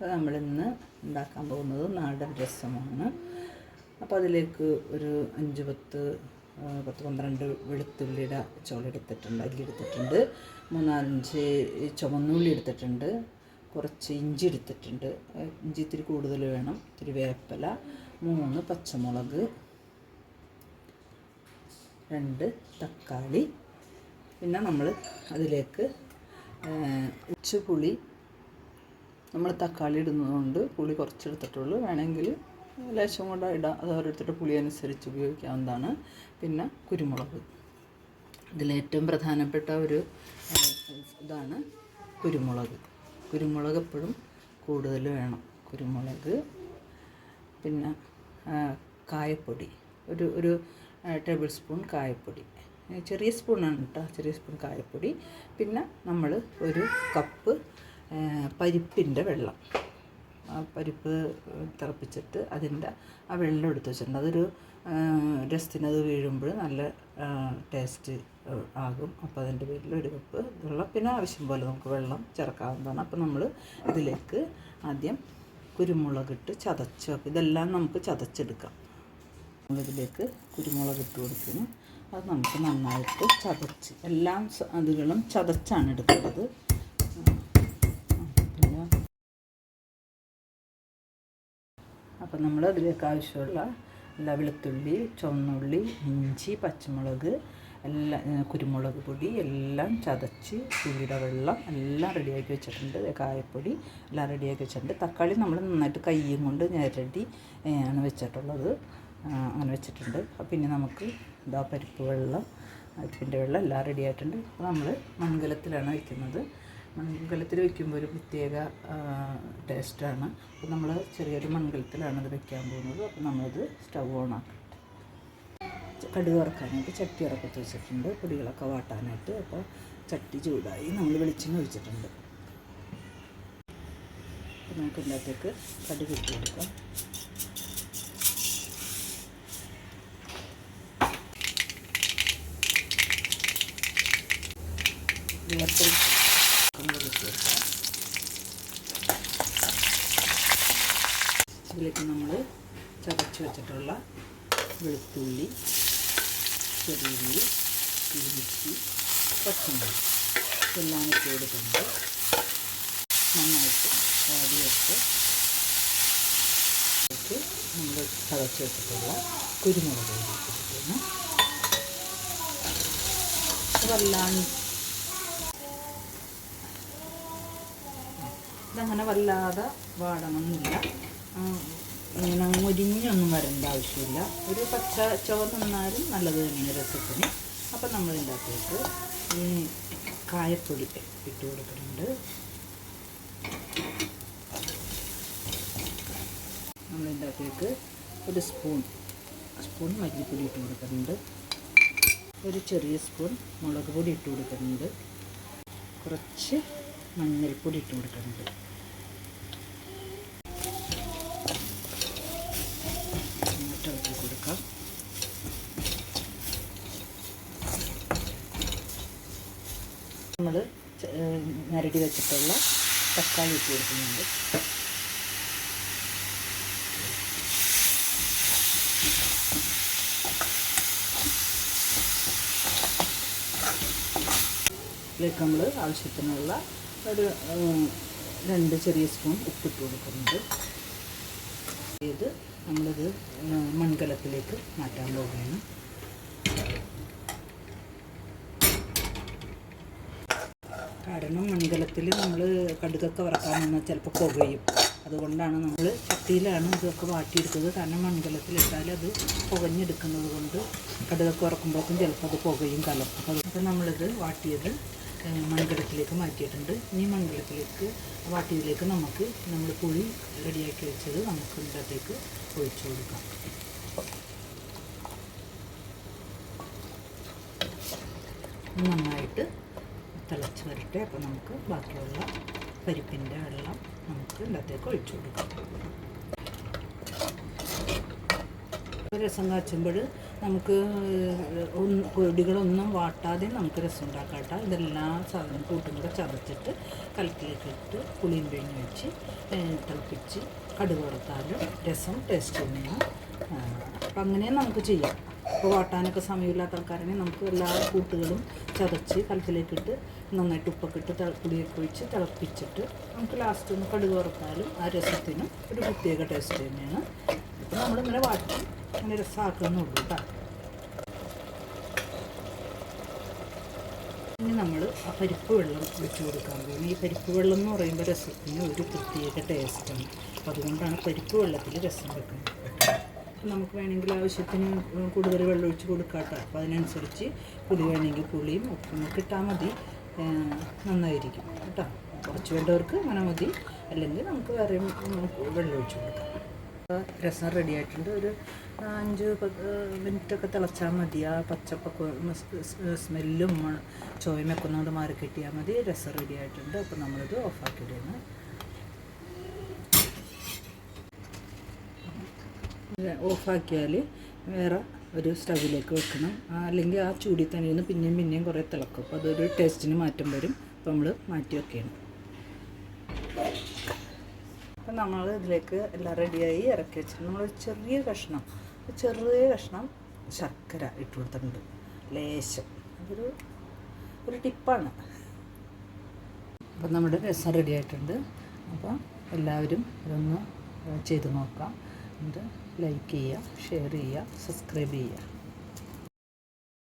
അപ്പോൾ നമ്മളിന്ന് ഉണ്ടാക്കാൻ പോകുന്നത് നാടൻ രസമാണ്. അപ്പോൾ അതിലേക്ക് ഒരു അഞ്ച് പത്ത് പത്ത് പന്ത്രണ്ട് വെളുത്തുള്ളിയുടെ ചോള എടുത്തിട്ടുണ്ട് അല്ലി എടുത്തിട്ടുണ്ട്. മൂന്നാലഞ്ച് ചുവന്നുള്ളി എടുത്തിട്ടുണ്ട്. കുറച്ച് ഇഞ്ചി എടുത്തിട്ടുണ്ട്. ഇഞ്ചി ഇത്തിരി കൂടുതൽ വേണം. ഇത്തിരി വേപ്പില. മൂന്ന് പച്ചമുളക്. രണ്ട് തക്കാളി. പിന്നെ നമ്മൾ അതിലേക്ക് ഉച്ചുപുളി നമ്മൾ തക്കാളി ഇടുന്നതുകൊണ്ട് പുളി കുറച്ചെടുത്തിട്ടുള്ളൂ. വേണമെങ്കിൽ ലേശം കൂടെ ഇടാം. അത് ഓരോരുത്തരുടെ പുളി അനുസരിച്ച് ഉപയോഗിക്കാവുന്നതാണ്. പിന്നെ കുരുമുളക്. ഇതിലേറ്റവും പ്രധാനപ്പെട്ട ഒരു ഇതാണ് കുരുമുളക്. കുരുമുളക് എപ്പോഴും കൂടുതൽ വേണം. കുരുമുളക് പിന്നെ കായപ്പൊടി. ഒരു ഒരു ടേബിൾ സ്പൂൺ കായപ്പൊടി. ചെറിയ സ്പൂണാണ് കേട്ടോ. ചെറിയ സ്പൂൺ കായപ്പൊടി. പിന്നെ നമ്മൾ ഒരു കപ്പ് പരിപ്പിന്റെ വെള്ളം. ആ പരിപ്പ് തിളപ്പിച്ചിട്ട് അതിന്റെ ആ വെള്ളം എടുത്ത് വെച്ചിട്ടുണ്ട്. അതൊരു രസത്തിനത് വീഴുമ്പോൾ നല്ല ടേസ്റ്റ് ആകും. അപ്പോൾ അതിന്റെ പേരിൽ ഒരു കപ്പ് വെള്ളം പിന്നെ ആവശ്യം പോലെ നമുക്ക് വെള്ളം ചേർക്കാവുന്നതാണ്. അപ്പോൾ നമ്മൾ ഇതിലേക്ക് ആദ്യം കുരുമുളകിട്ട് ചതച്ച് ഇതെല്ലാം നമുക്ക് ചതച്ചെടുക്കാം. നമ്മളിതിലേക്ക് കുരുമുളക് ഇട്ട് കൊടുക്കുന്നു. അത് നമുക്ക് നന്നായിട്ട് ചതച്ച് എല്ലാം അതുകളും ചതച്ചാണ് എടുക്കുന്നത് അപ്പം നമ്മൾ അതിലേക്ക് ആവശ്യമുള്ള എല്ലാ വെളുത്തുള്ളി ചുവന്നുള്ളി ഇഞ്ചി പച്ചമുളക് എല്ലാം കുരുമുളക് പൊടി എല്ലാം ചതച്ച് പുളിയുടെ വെള്ളം എല്ലാം റെഡിയാക്കി വെച്ചിട്ടുണ്ട്. കായപ്പൊടി എല്ലാം റെഡിയാക്കി വെച്ചിട്ടുണ്ട്. തക്കാളി നമ്മൾ നന്നായിട്ട് കയ്യും കൊണ്ട് ഞെരടി ആണ് വെച്ചിട്ടുള്ളത്. അങ്ങനെ വെച്ചിട്ടുണ്ട്. പിന്നെ നമുക്ക് ഇതാ പരിപ്പ് വെള്ളം പരിപ്പിന്റെ വെള്ളം എല്ലാം റെഡിയായിട്ടുണ്ട് അപ്പോൾ നമ്മൾ മൺകലത്തിലാണ് വയ്ക്കുന്നത് മൺകലത്തിൽ വയ്ക്കുമ്പോൾ ഒരു പ്രത്യേക ടേസ്റ്റാണ്. അപ്പോൾ നമ്മൾ ചെറിയൊരു മൺകലത്തിലാണ് ഇത് വെക്കാൻ പോകുന്നത്. അപ്പോൾ നമ്മളത് സ്റ്റൗ ഓൺ ആക്കും കടുക് വറക്കാനായിട്ട് ചട്ടി ഇറക്കത്ത് വെച്ചിട്ടുണ്ട്. പൊടികളൊക്കെ വാട്ടാനായിട്ട് അപ്പോൾ ചട്ടി ചൂടായി നമ്മൾ വെളിച്ചെണ്ണ ഒഴിച്ചിട്ടുണ്ട്. അപ്പോൾ നമുക്ക് ഇതിനകത്തേക്ക് കടുക് ഇട്ട് കൊടുക്കാം. കൊടുക്കാം ഇതിലേക്ക് നമ്മൾ ചതച്ച് വെച്ചിട്ടുള്ള വെളുത്തുള്ളി ചെറിയുള്ളി ഇഞ്ചി പച്ചമുളക് എല്ലാം ഇട്ട് നന്നായിട്ട് വാടി വെച്ച് നമ്മൾ ചതച്ച് വെച്ചിട്ടുള്ള കുരുമുളക് പൊടി വല്ലാണ്ട് ഇതങ്ങനെ വല്ലാതെ വാടണമെന്നില്ല ഇങ്ങനെ മുരിഞ്ഞൊന്നും വരേണ്ട ആവശ്യമില്ല. ഒരു പച്ച ചുവ നിന്നാലും നല്ലത് തന്നെയാണ് രസത്തിന്. അപ്പം നമ്മൾ ഇതിന്റെ അകത്തേക്ക് ഈ കായപ്പൊടി ഇട്ട് കൊടുക്കുന്നുണ്ട്. നമ്മൾ അകത്തേക്ക് ഒരു സ്പൂൺ സ്പൂൺ മല്ലിപ്പൊടി ഇട്ട് കൊടുക്കുന്നുണ്ട്. ഒരു ചെറിയ സ്പൂൺ മുളക് പൊടി ഇട്ട് കൊടുക്കുന്നുണ്ട്. കുറച്ച് മഞ്ഞൾപ്പൊടി ഇട്ട് കൊടുക്കുന്നുണ്ട്. ഇളക്കി കൊടുക്കാം. നമ്മൾ ഞരടി വെച്ചിട്ടുള്ള തക്കാളി ഇട്ട് കൊടുക്കുന്നുണ്ട്. ഇതിലേക്ക് നമ്മൾ ആവശ്യത്തിനുള്ള ഒരു രണ്ട് ചെറിയ സ്പൂൺ ഉപ്പിട്ട് കൊടുക്കുന്നുണ്ട്. ഇത് നമ്മളിത് മൺകലത്തിലേക്ക് മാറ്റാൻ പോവുകയാണ്. കാരണം മൺകലത്തിൽ നമ്മൾ കടുകൊക്കെ വറക്കാൻ നിന്നാൽ ചിലപ്പോൾ പുകയും. അതുകൊണ്ടാണ് നമ്മൾ ചട്ടിയിലാണ് ഇതൊക്കെ വാട്ടിയെടുത്തത്. കാരണം മൺകലത്തിലിട്ടാൽ അത് പുകഞ്ഞെടുക്കുന്നത് കൊണ്ട് കടുകൊക്കെ വറക്കുമ്പോഴേക്കും ചിലപ്പോൾ അത് പുകയും കലം. അപ്പോൾ നമ്മളിത് വാട്ടിയത് മൺകലത്തിലേക്ക് മാറ്റിയിട്ടുണ്ട്. ഇനി മൺകലത്തിലേക്ക് വാട്ടിയതിലേക്ക് നമുക്ക് നമ്മൾ പുളി റെഡിയാക്കി വെച്ചത് നമുക്ക് ഇതിനകത്തേക്ക് ഒഴിച്ചു കൊടുക്കാം. നന്നായിട്ട് തിളച്ച് വരട്ടെ. അപ്പോൾ നമുക്ക് ബാക്കിയുള്ള പരിപ്പിന്റെ വെള്ളം നമുക്ക് ഇതിനകത്തേക്ക് ഒഴിച്ചു കൊടുക്കാം. രസം കാച്ചുമ്പോൾ നമുക്ക് ഒന്ന് പൊടികളൊന്നും വാട്ടാതെ നമുക്ക് രസം ഉണ്ടാക്കാം ഇതെല്ലാ സാധനം കൂട്ടും കൂടെ ചതച്ചിട്ട് കലക്കിലേക്ക് ഇട്ട് പുളിയും പിഴിഞ്ഞ് വെച്ച് തിളപ്പിച്ച് കടുക് വറുത്താലും രസം ടേസ്റ്റ് തന്നെയാണ്. അപ്പം അങ്ങനെ നമുക്ക് ചെയ്യാം. ഇപ്പോൾ വാട്ടാനൊക്കെ സമയമില്ലാത്ത ആൾക്കാരാണെങ്കിൽ നമുക്ക് എല്ലാ കൂട്ടുകളും ചതച്ച് കലത്തിലേക്കിട്ട് നന്നായിട്ട് ഉപ്പൊക്കെ ഇട്ട് പുളിയൊക്കെ ഒഴിച്ച് തിളപ്പിച്ചിട്ട് നമുക്ക് ലാസ്റ്റ് ഒന്ന് കടുക് വറുത്താലും ആ രസത്തിനും ഒരു പ്രത്യേക ടേസ്റ്റ് തന്നെയാണ്. നമ്മളിങ്ങനെ വാട്ടി അങ്ങനെ രസമാക്കുന്നുള്ളൂ കേട്ടോ ഇനി നമ്മൾ ആ പരിപ്പ് വെള്ളം വെച്ച് കൊടുക്കാൻ പോകും ഈ പരിപ്പ് വെള്ളം എന്ന് പറയുമ്പോൾ രസത്തിന് ഒരു പ്രത്യേക ടേസ്റ്റാണ് അപ്പോൾ അതുകൊണ്ടാണ് പരിപ്പ് വെള്ളത്തിൽ രസം വെക്കുന്നത്. നമുക്ക് വേണമെങ്കിൽ ആവശ്യത്തിന് കൂടുതൽ വെള്ളം ഒഴിച്ച് കൊടുക്കാട്ടോ അപ്പോൾ അതിനനുസരിച്ച് പുളി വേണമെങ്കിൽ പുളിയും ഉപ്പും ഒക്കെ ഇട്ടാൽ മതി നന്നായിരിക്കും കേട്ടോ കുറച്ച് വേണ്ടവർക്ക് അങ്ങനെ മതി. അല്ലെങ്കിൽ നമുക്ക് വേറെ വെള്ളം ഒഴിച്ച് കൊടുക്കാം. രസം റെഡി ആയിട്ടുണ്ട്. ഒരു അഞ്ച് മിനിറ്റൊക്കെ തിളച്ചാൽ മതി. ആ പച്ചപ്പൊക്കെ സ്മെല്ലും ചോയമൊക്കെ ഒന്നുകൊണ്ട് മാറി കിട്ടിയാൽ മതി. രസം റെഡി ആയിട്ടുണ്ട്. അപ്പോൾ നമ്മളിത് ഓഫാക്കിയിടുന്നു ഓഫാക്കിയാൽ വേറെ ഒരു സ്റ്റവിലേക്ക് വെക്കണം. അല്ലെങ്കിൽ ആ ചൂടി തന്നെ ഇരുന്ന് പിന്നെയും പിന്നെയും കുറേ തിളക്കും. അപ്പോൾ അതൊരു ടേസ്റ്റിന് മാറ്റം വരും. അപ്പോൾ നമ്മൾ മാറ്റി വെക്കണം. അപ്പം നമ്മൾ ഇതിലേക്ക് എല്ലാം റെഡിയായി ഇറക്കി വെച്ചിട്ട് നമ്മൾ ചെറിയ കഷ്ണം ചെറിയ കഷ്ണം ശർക്കര ഇട്ട് കൊടുത്തിട്ടുണ്ട്. ലേശം. അതൊരു ഒരു ടിപ്പാണ്. അപ്പം നമ്മുടെ രസം റെഡി ആയിട്ടുണ്ട്. അപ്പം എല്ലാവരും ഇതൊന്ന് ചെയ്ത് നോക്കാം. എന്നിട്ട് ലൈക്ക് ചെയ്യുക ഷെയർ ചെയ്യുക സബ്സ്ക്രൈബ് ചെയ്യുക.